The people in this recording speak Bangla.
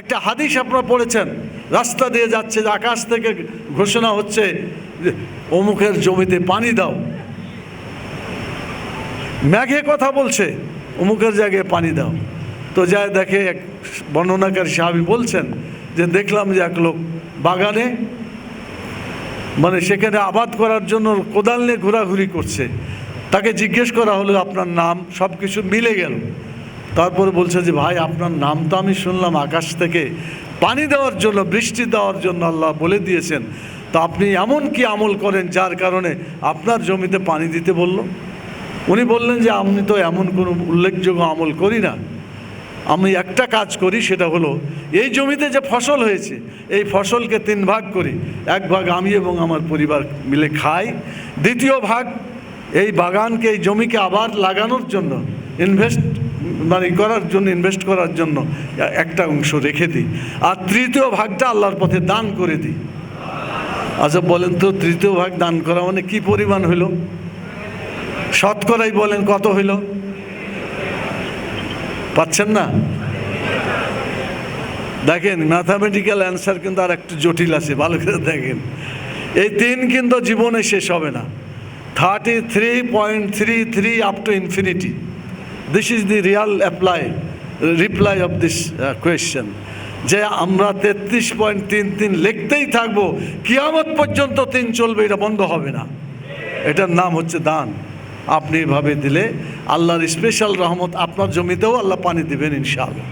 একটা হাদিস আপনারা পড়েছেন, রাস্তা দিয়ে যাচ্ছে, যে আকাশ থেকে ঘোষণা হচ্ছে অমুকের জমিতে পানি দাও। ম্যাঘে কথা বলছে, অমুকের জায়গায় পানি দাও। তো যায় দেখে এক বর্ণনাকারী সাহাবি বলছেন, যে দেখলাম যে এক লোক বাগানে মানে সেখানে আবাদ করার জন্য কোদাল নিয়ে ঘোরাঘুরি করছে। তাকে জিজ্ঞেস করা হলো, আপনার নাম সব কিছু মিলে গেল। তারপরে বলছে যে, ভাই, আপনার নাম তো আমি শুনলাম আকাশ থেকে। পানি দেওয়ার জন্য, বৃষ্টি দেওয়ার জন্য আল্লাহ বলে দিয়েছেন। তো আপনি এমন কি আমল করেন যার কারণে আপনার জমিতে পানি দিতে বলল? উনি বললেন যে, আমি তো এমন কোনো উল্লেখযোগ্য আমল করি না। আমি একটা কাজ করি, সেটা হলো, এই জমিতে যে ফসল হয়েছে, এই ফসলকে তিন ভাগ করি। এক ভাগ আমি এবং আমার পরিবার মিলে খাই। দ্বিতীয় ভাগ, এই বাগানকে, এই জমিকে আবার লাগানোর জন্য ইনভেস্ট মানে করার জন্য ইনভেস্ট করার জন্য একটা অংশ রেখে দিই। আর তৃতীয় ভাগটা আল্লাহর পথে দান করে দিই। আচ্ছা বলেন তো, তৃতীয় ভাগ দান করা মানে কি পরিমাণ হইল শতকরাই বলেন কত হইল পাচ্ছেন না? দেখেন ম্যাথামেটিক্যাল অ্যান্সার কিন্তু আর একটু জটিল আছে, ভালো করে দেখেন। এই তিন কিন্তু জীবনে শেষ হবে না। Thirty three point three three up to infinity this is the real apply reply of this question যে আমরা তেত্রিশ পয়েন্ট তিন তিন লিখতেই থাকব, কিয়ামত পর্যন্ত তিন চলবে, এটা বন্ধ হবে না। এটার নাম হচ্ছে দান। আপনি এভাবে দিলে আল্লাহর স্পেশাল রহমত আপনার জমিতেও আল্লাহ পানি দিবেন, ইনশাআল্লাহ।